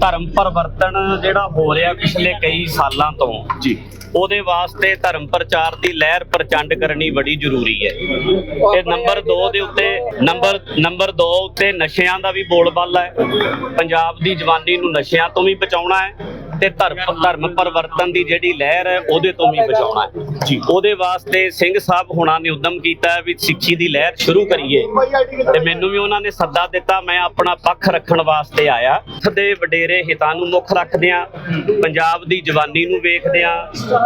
ਧਰਮ ਪਰਿਵਰਤਨ ਜਿਹੜਾ ਹੋ ਰਿਹਾ ਪਿਛਲੇ ਕਈ ਸਾਲਾਂ ਤੋਂ ਜੀ। ਉਹਦੇ ਵਾਸਤੇ ਧਰਮ ਪ੍ਰਚਾਰ ਦੀ ਲਹਿਰ ਪ੍ਰਚੰਡ ਕਰਨੀ ਬੜੀ ਜ਼ਰੂਰੀ ਹੈ। ਤੇ ਨੰਬਰ 2 ਦੇ ਉੱਤੇ ਨੰਬਰ ਨੰਬਰ 2 ਉੱਤੇ ਨਸ਼ਿਆਂ ਦਾ ਵੀ ਬੋਲਬਾਲਾ ਹੈ। ਪੰਜਾਬ ਦੀ ਜਵਾਨੀ ਨੂੰ ਨਸ਼ਿਆਂ ਤੋਂ ਵੀ ਬਚਾਉਣਾ ਹੈ ਤੇ ਧਰਮ ਧਰਮ ਪਰਿਵਰਤਨ ਦੀ ਜਿਹੜੀ ਲਹਿਰ ਹੈ ਉਹਦੇ ਤੋਂ ਵੀ ਬਚਾਉਣਾ ਹੈ। ਜੀ। ਉਹਦੇ ਵਾਸਤੇ ਸਿੰਘ ਸਾਹਿਬ ਹੁਣਾਂ ਨੇ ਉਦਮ ਕੀਤਾ ਵੀ ਸਿੱਖੀ ਦੀ ਲਹਿਰ ਸ਼ੁਰੂ ਕਰੀਏ। ਤੇ ਮੈਨੂੰ ਵੀ ਉਹਨਾਂ ਨੇ ਸੱਦਾ ਦਿੱਤਾ ਮੈਂ ਆਪਣਾ ਪੱਖ ਰੱਖਣ ਵਾਸਤੇ ਆਇਆ। ਦੇ ਵਡੇਰੇ ਹਿੱਤਾਂ ਨੂੰ ਮੁੱਖ ਰੱਖਦਿਆਂ ਪੰਜਾਬ ਦੀ ਜਵਾਨੀ ਨੂੰ ਵੇਖਦਿਆਂ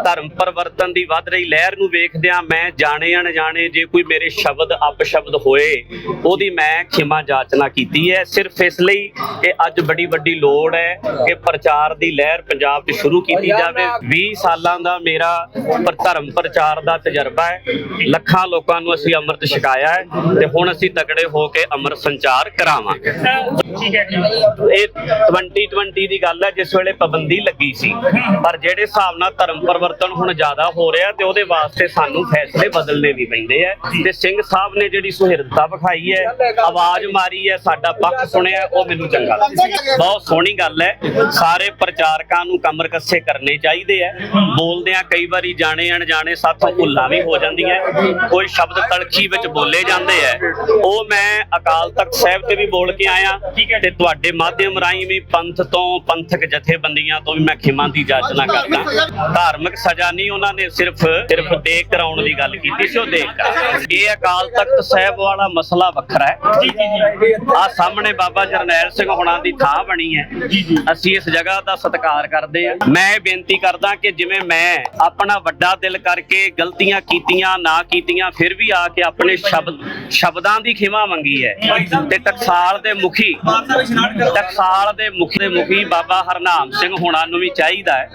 ਧਰਮ ਪਰਿਵਰਤਨ ਦੀ ਵੱਧ ਰਹੀ ਲਹਿਰ ਨੂੰ ਵੇਖਦਿਆਂ ਮੈਂ ਜਾਣੇ ਅਣਜਾਣੇ ਜੇ ਕੋਈ ਮੇਰੇ ਸ਼ਬਦ ਅਪਸ਼ਬਦ ਹੋਏ ਉਹਦੀ ਮੈਂ ਖਿਮਾ ਜਾਚਨਾ ਕੀਤੀ ਹੈ। ਸਿਰਫ ਇਸ ਲਈ ਕਿ ਅੱਜ ਬੜੀ ਵੱਡੀ ਲੋੜ ਹੈ ਕਿ ਪ੍ਰਚਾਰ ਦੀ ਲਹਿਰ ਪੰਜਾਬ 'ਚ ਸ਼ੁਰੂ ਕੀਤੀ ਜਾਵੇ। 20 ਸਾਲਾਂ ਦਾ ਮੇਰਾ ਪਰ ਧਰਮ ਪ੍ਰਚਾਰ ਦਾ ਤਜਰਬਾ ਹੈ। ਲੱਖਾਂ ਲੋਕਾਂ ਨੂੰ ਅਸੀਂ ਅੰਮ੍ਰਿਤ ਛਕਾਇਆ ਹੈ ਤੇ ਹੁਣ ਅਸੀਂ ਤਕੜੇ ਹੋ ਕੇ ਅੰਮ੍ਰਿਤ ਸੰਚਾਰ ਕਰਾਵਾਂਗੇ। ਠੀਕ ਹੈ ਜੀ ਇਹ 2020 ਦੀ ਗੱਲ ਹੈ, ਜਿਸ ਵੇਲੇ ਪਾਬੰਦੀ ਲੱਗੀ ਸੀ। ਪਰ ਜਿਹੜੇ ਹਿਸਾਬ ਨਾਲ ਧਰਮ ਪਰਿਵਰਤਨ ਹੁਣ ਜ਼ਿਆਦਾ ਹੋ ਰਿਹਾ ਤੇ ਉਹਦੇ ਵਾਸਤੇ ਸਾਨੂੰ ਫੈਸਲੇ ਬਦਲਣੇ ਵੀ ਪੈਂਦੇ ਆ। ਤੇ ਸਿੰਘ ਸਾਹਿਬ ਨੇ ਜਿਹੜੀ ਸੁਹਿਰਦਤਾ ਵਿਖਾਈ ਹੈ, ਆਵਾਜ਼ ਮਾਰੀ ਹੈ, ਸਾਡਾ ਪੱਖ ਸੁਣਿਆ, ਉਹ ਮੈਨੂੰ ਚੰਗਾ ਲੱਗਿਆ ਬਹੁਤ ਸੋਹਣੀ ਗੱਲ ਹੈ। ਸਾਰੇ ਪ੍ਰਚਾਰਕਾਂ ਨੂੰ ਕਮਰ ਕੱਸੇ ਕਰਨੇ ਚਾਹੀਦੇ ਆ। ਬੋਲਦਿਆਂ ਕਈ ਵਾਰੀ ਜਾਣੇ ਅਣਜਾਣੇ ਸਾਥੋਂ ਭੁੱਲਾਂ ਵੀ ਹੋ ਜਾਂਦੀਆਂ। ਕੋਈ ਸ਼ਬਦ ਤਲਖੀ ਵਿੱਚ ਬੋਲੇ ਜਾਂਦੇ ਆ। ਉਹ ਮੈਂ ਅਕਾਲ ਤਖਤ ਸਾਹਿਬ ਤੇ ਵੀ ਬੋਲ ਕੇ ਆਇਆ। ਤੇ ਤੁਹਾਡੇ ਮਾਧਿਅਮ ਰਾਹੀਂ ਵੀ ਪੰਥ ਤੋਂ ਪੰਥਕ ਜਥੇਬੰਦੀਆਂ ਤੋਂ ਵੀ ਮੈਂ ਖਿਮਾ ਦੀ ਜਾਚਨਾ ਕਰਦਾ। ਧਾਰਮਿਕ ਸਜ਼ਾ ਨਹੀਂ ਉਹਨਾਂ ਨੇ ਸਿਰਫ ਸਿਰਫ ਦੇਖ ਕਰਾਉਣ ਦੀ ਗੱਲ ਕੀਤੀ ਸੀ ਉਹ ਦੇਖ ਕਰਾ ਇਹ ਅਕਾਲ ਤਖਤ ਸਾਹਿਬ ਵਾਲਾ ਮਸਲਾ ਵੱਖਰਾ ਹੈ। ਜੀ ਜੀ ਜੀ। ਆ ਸਾਹਮਣੇ ਬਾਬਾ ਜਰਨੈਲ ਸਿੰਘ ਹੁਣਾਂ ਦੀ ਥਾਂ ਬਣੀ ਹੈ। ਅਸੀਂ ਇਸ ਜਗ੍ਹਾ ਦਾ ਸਤਿਕਾਰ ਕਰਦੇ ਹਾਂ। ਮੈਂ ਇਹ ਬੇਨਤੀ ਕਰਦਾ ਕਿ ਜਿਵੇਂ ਮੈਂ ਆਪਣਾ ਵੱਡਾ ਦਿਲ ਕਰਕੇ ਗਲਤੀਆਂ ਕੀਤੀਆਂ ਨਾ ਕੀਤੀਆਂ ਫਿਰ ਵੀ ਆ ਕੇ ਆਪਣੇ ਸ਼ਬਦ ਸ਼ਬਦਾਂ ਦੀ ਖਿਮਾ ਮੰਗੀ ਹੈ। ਤੇ ਟਕਸਾਲ ਦੇ ਮੁਖੀ ਟਕਸਾਲ ਦੇ ਮੁਖੀ ਦੇ ਮੁਖੀ ਬਾਬਾ ਹਰਨਾਮ ਸਿੰਘ ਹੁਣਾਂ ਨੂੰ ਵੀ ਚਾਹੀਦਾ ਹੈ।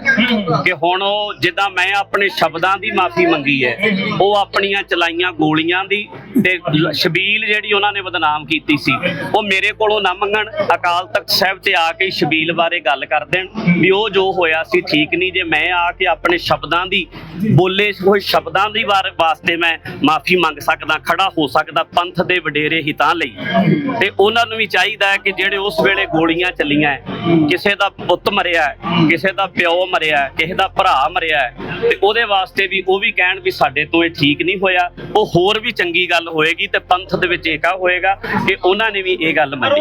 ਕਿ ਹੁਣ ਉਹ ਜਿੱਦਾਂ ਮੈਂ ਆਪਣੇ ਸ਼ਬਦਾਂ ਦੀ ਮਾਫੀ ਮੰਗੀ ਹੈ ਉਹ ਆਪਣੀਆਂ ਚਲਾਈਆਂ ਗੋਲੀਆਂ ਦੀ ਤੇ ਸ਼ਬੀਲ ਜਿਹੜੀ ਉਹਨਾਂ ਨੇ ਬਦਨਾਮ ਕੀਤੀ ਸੀ ਉਹ ਮੇਰੇ ਕੋਲੋਂ ਨਾ ਮੰਗਣ। ਅਕਾਲ ਤਖਤ ਸਾਹਿਬ ਤੇ ਆ ਕੇ ਸ਼ਬੀਲ ਬਾਰੇ ਗੱਲ ਕਰ ਦੇਣ ਵੀ ਉਹ ਜੋ ਹੋਇਆ ਸੀ ਠੀਕ ਨਹੀਂ। ਜੇ ਮੈਂ ਆ ਕੇ ਆਪਣੇ ਸ਼ਬਦਾਂ ਦੀ ਬੋਲੇ ਹੋਏ ਸ਼ਬਦਾਂ ਦੀ ਵਾਰ- ਵਾਸਤੇ ਮੈਂ ਮਾਫੀ ਮੰਗ ਸਕਦਾ ਖੜਾ ਹੋ ਸਕਦਾ ਪੰਥ ਦੇ ਵਡੇਰੇ ਹਿੱਤਾਂ ਲਈ ਤੇ ਉਹਨਾਂ ਨੂੰ ਵੀ ਚਾਹੀਦਾ ਹੈ ਕਿ ਜਿਹੜੇ ਉਸ ਵੇਲੇ ਗੋਲੀਆਂ ਚੱਲੀਆਂ ਕਿਸੇ ਦਾ ਪੁੱਤ ਮਰਿਆ ਕਿਸੇ ਦਾ ਪਿਓ ਮਰਿਆ ਕਿਸੇ ਦਾ ਭਰਾ ਮਰਿਆ ਹੈ, ਤੇ ਉਹਦੇ ਵਾਸਤੇ ਵੀ ਉਹ ਵੀ ਕਹਿਣ ਵੀ ਸਾਡੇ ਤੋਂ ਇਹ ਠੀਕ ਨਹੀਂ ਹੋਇਆ। ਉਹ ਹੋਰ ਵੀ ਚੰਗੀ ਗੱਲ ਹੋਏਗੀ ਤੇ ਪੰਥ ਦੇ ਵਿੱਚ ਏਕਾ ਹੋਏਗਾ ਕਿ ਉਹਨਾਂ ਨੇ ਵੀ ਇਹ ਗੱਲ ਮੰਨੀ।